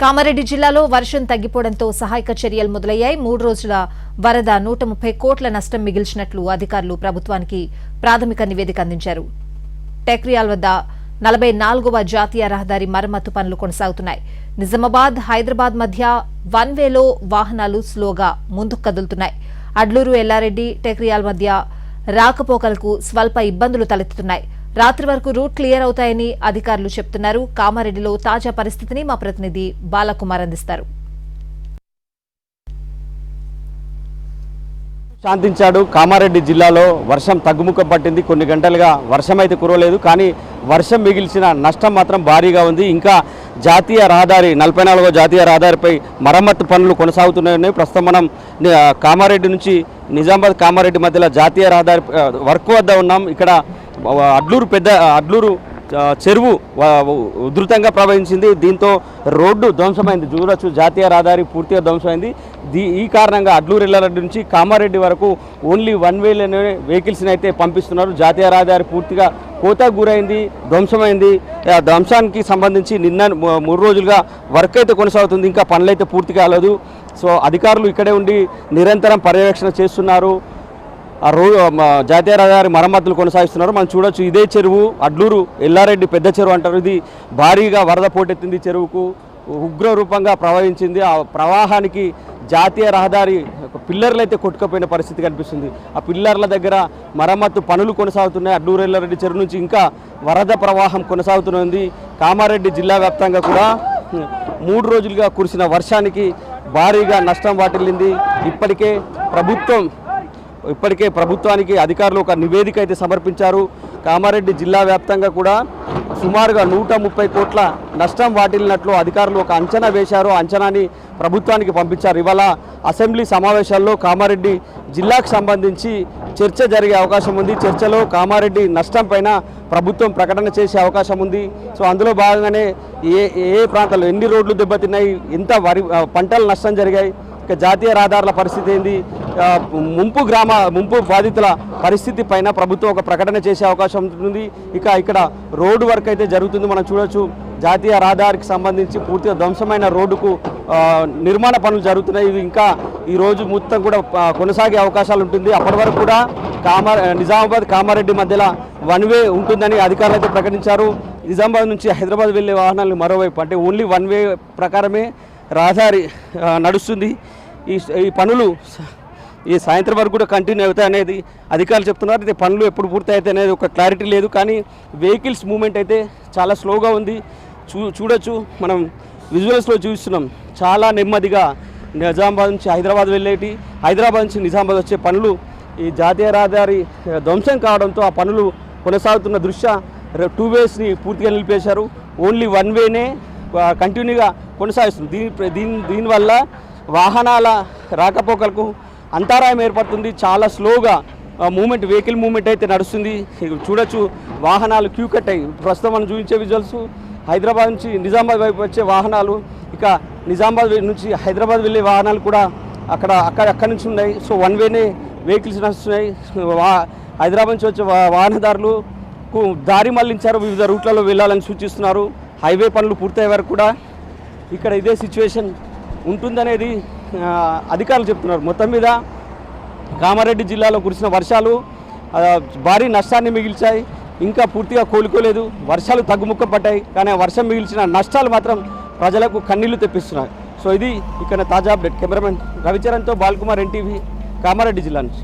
కామారెడ్డి జిల్లాలో వర్షం తగ్గిపోవడంతో సహాయక చర్యలు మొదలయ్యాయి. మూడు రోజుల వరద నూట ముప్పై కోట్ల నష్టం మిగిల్చినట్లు అధికారులు ప్రభుత్వానికి ప్రాథమిక నివేదిక అందించారు. టెక్రియాల్ వద్ద నలభై నాలుగవ జాతీయ రహదారి మరమ్మతు పనులు కొనసాగుతున్నాయి. నిజామాబాద్ హైదరాబాద్ మధ్య వన్ వేలో వాహనాలు స్లోగా ముందుకు కదులుతున్నాయి. అడ్లూరు ఎల్లారెడ్డి టెక్రియాల్ మధ్య రాకపోకలకు స్వల్ప ఇబ్బందులు తలెత్తుతున్నాయి. రాత్రి వరకు రూట్ క్లియర్ అవుతాయని అధికారులు చెప్తున్నారు. కామారెడ్డిలో తాజా పరిస్థితిని మా ప్రతినిధి బాలకుమార్ అందిస్తారు. శాంతించాడు. కామారెడ్డి జిల్లాలో వర్షం తగ్గుముఖం పట్టింది. కొన్ని గంటలుగా వర్షం అయితే కురవలేదు. కానీ వర్షం మిగిల్చిన నష్టం మాత్రం భారీగా ఉంది. ఇంకా జాతీయ రహదారి నలభై నాలుగో జాతీయ రహదారిపై మరమ్మత్తు పనులు కొనసాగుతున్నాయని ప్రస్తుతం మనం కామారెడ్డి నుంచి నిజామాబాద్ కామారెడ్డి మధ్యలో జాతీయ రహదారి వర్క్ వద్ద ఉన్నాం. ఇక్కడ అడ్లూరు పెద్ద అడ్లూరు చెరువు ఉధృతంగా ప్రవహించింది. దీంతో రోడ్డు ధ్వంసమైంది. చూడొచ్చు జాతీయ రహదారి పూర్తిగా ధ్వంసమైంది. దీ ఈ కారణంగా అడ్లూరు ఎల్లారెడ్డి నుంచి కామారెడ్డి వరకు ఓన్లీ వన్ వేలోనే వెహికల్స్ని అయితే పంపిస్తున్నారు. జాతీయ రహదారి పూర్తిగా కోతకు గురైంది ధ్వంసమైంది. ధ్వంసానికి సంబంధించి నిన్న మూడు రోజులుగా వర్క్ అయితే కొనసాగుతుంది. ఇంకా పనులు అయితే పూర్తి కాలేదు. సో అధికారులు ఇక్కడే ఉండి నిరంతరం పర్యవేక్షణ చేస్తున్నారు. ఆ రో జాతీయ రహదారి మరమ్మతులు కొనసాగిస్తున్నారు. మనం చూడొచ్చు ఇదే చెరువు అడ్లూరు ఎల్లారెడ్డి పెద్ద చెరువు అంటారు. ఇది భారీగా వరద పోటెత్తింది చెరువుకు. ఉగ్ర రూపంగా ప్రవహించింది. ఆ ప్రవాహానికి జాతీయ రహదారి పిల్లర్లు అయితే కొట్టుకుపోయిన పరిస్థితి కనిపిస్తుంది. ఆ పిల్లర్ల దగ్గర మరమ్మత్తు పనులు కొనసాగుతున్నాయి. అడ్లూరు ఎల్లారెడ్డి చెరువు నుంచి ఇంకా వరద ప్రవాహం కొనసాగుతున్నది. కామారెడ్డి జిల్లా వ్యాప్తంగా కూడా మూడు రోజులుగా కురిసిన వర్షానికి భారీగా నష్టం వాటిల్లింది. ఇప్పటికే ప్రభుత్వం ఇప్పటికే ప్రభుత్వానికి అధికారులు ఒక నివేదిక అయితే సమర్పించారు. కామారెడ్డి జిల్లా వ్యాప్తంగా కూడా సుమారుగా నూట ముప్పై కోట్ల నష్టం వాటిల్లినట్లు అధికారులు ఒక అంచనా వేశారు. అంచనాని ప్రభుత్వానికి పంపించారు. ఇవాళ అసెంబ్లీ సమావేశాల్లో కామారెడ్డి జిల్లాకు సంబంధించి చర్చ జరిగే అవకాశం ఉంది. చర్చలో కామారెడ్డి నష్టం పైన ప్రభుత్వం ప్రకటన చేసే అవకాశం ఉంది. సో అందులో భాగంగానే ఏ ఏ ప్రాంతాల్లో ఎన్ని రోడ్లు దెబ్బతిన్నాయి ఎంత వరి పంటలు నష్టం జరిగాయి ఇక జాతీయ రహదారుల పరిస్థితి ఏంది ముంపు గ్రామ ముంపు బాధితుల పరిస్థితి పైన ప్రభుత్వం ఒక ప్రకటన చేసే అవకాశం ఉంటుంది. ఇక ఇక్కడ రోడ్డు వర్క్ అయితే జరుగుతుంది. మనం చూడొచ్చు. జాతీయ రహదారికి సంబంధించి పూర్తిగా ధ్వంసమైన రోడ్డుకు నిర్మాణ పనులు జరుగుతున్నాయి. ఇవి ఇంకా ఈ రోజు మొత్తం కూడా కొనసాగే అవకాశాలు ఉంటుంది. అప్పటి వరకు కూడా కామా నిజామాబాద్ కామారెడ్డి మధ్యలో వన్ వే ఉంటుందని అధికారులు అయితే ప్రకటించారు. నిజామాబాద్ నుంచి హైదరాబాద్ వెళ్ళే వాహనాలు మరోవైపు అంటే ఓన్లీ వన్ వే ప్రకారమే రహదారి నడుస్తుంది. ఈ ఈ పనులు ఈ సాయంత్రం వరకు కూడా కంటిన్యూ అవుతాయి అనేది అధికారులు చెప్తున్నారు. అయితే పనులు ఎప్పుడు పూర్తి అవుతాయి అనేది ఒక క్లారిటీ లేదు. కానీ వెహికల్స్ మూమెంట్ అయితే చాలా స్లోగా ఉంది. చూ చూడొచ్చు. మనం విజువల్స్లో చూస్తున్నాం. చాలా నెమ్మదిగా నిజామాబాద్ నుంచి హైదరాబాద్ వెళ్ళేటి హైదరాబాద్ నుంచి నిజామాబాద్ వచ్చే పనులు ఈ జాతీయ రహదారి ధ్వంసం కావడంతో ఆ పనులు కొనసాగుతున్న దృష్ట్యా టూ వేస్ని పూర్తిగా నిలిపేశారు. ఓన్లీ వన్ వేనే కంటిన్యూగా కొనసాగిస్తుంది. దీని దీని దీనివల్ల వాహనాల రాకపోకలకు అంతరాయం ఏర్పడుతుంది. చాలా స్లోగా మూమెంట్ వెహికల్ మూమెంట్ అయితే నడుస్తుంది. చూడొచ్చు వాహనాలు క్యూ కట్ అయ్యి ప్రస్తుతం మనం చూపించే విజువల్స్ హైదరాబాద్ నుంచి నిజామాబాద్ వైపు వచ్చే వాహనాలు ఇక నిజామాబాద్ నుంచి హైదరాబాద్ వెళ్ళే వాహనాలు కూడా అక్కడ అక్కడ అక్కడి నుంచి ఉన్నాయి. సో వన్ వేనే వెహికల్స్ నడుస్తున్నాయి. వా హైదరాబాద్ నుంచి వచ్చే వాహనదారులు వాహనదారులకు దారి మళ్ళించారు. వివిధ రూట్లలో వెళ్ళాలని సూచిస్తున్నారు. హైవే పనులు పూర్తయ్యే వరకు కూడా ఇక్కడ ఇదే సిచ్యువేషన్ ఉంటుందనేది అధికారులు చెప్తున్నారు. మొత్తం మీద కామారెడ్డి జిల్లాలో కురిసిన వర్షాలు భారీ నష్టాన్ని మిగిల్చాయి. ఇంకా పూర్తిగా కోలుకోలేదు. వర్షాలు తగ్గుముఖం పడ్డాయి కానీ వర్షం మిగిల్చిన నష్టాలు మాత్రం ప్రజలకు కన్నీళ్ళు తెప్పిస్తున్నాయి. సో ఇది ఇక్కడ తాజా అప్డేట్. కెమెరామెన్ రవిచరణ్తో బాల్కుమార్ ఎన్టీవీ కామారెడ్డి జిల్లా నుంచి.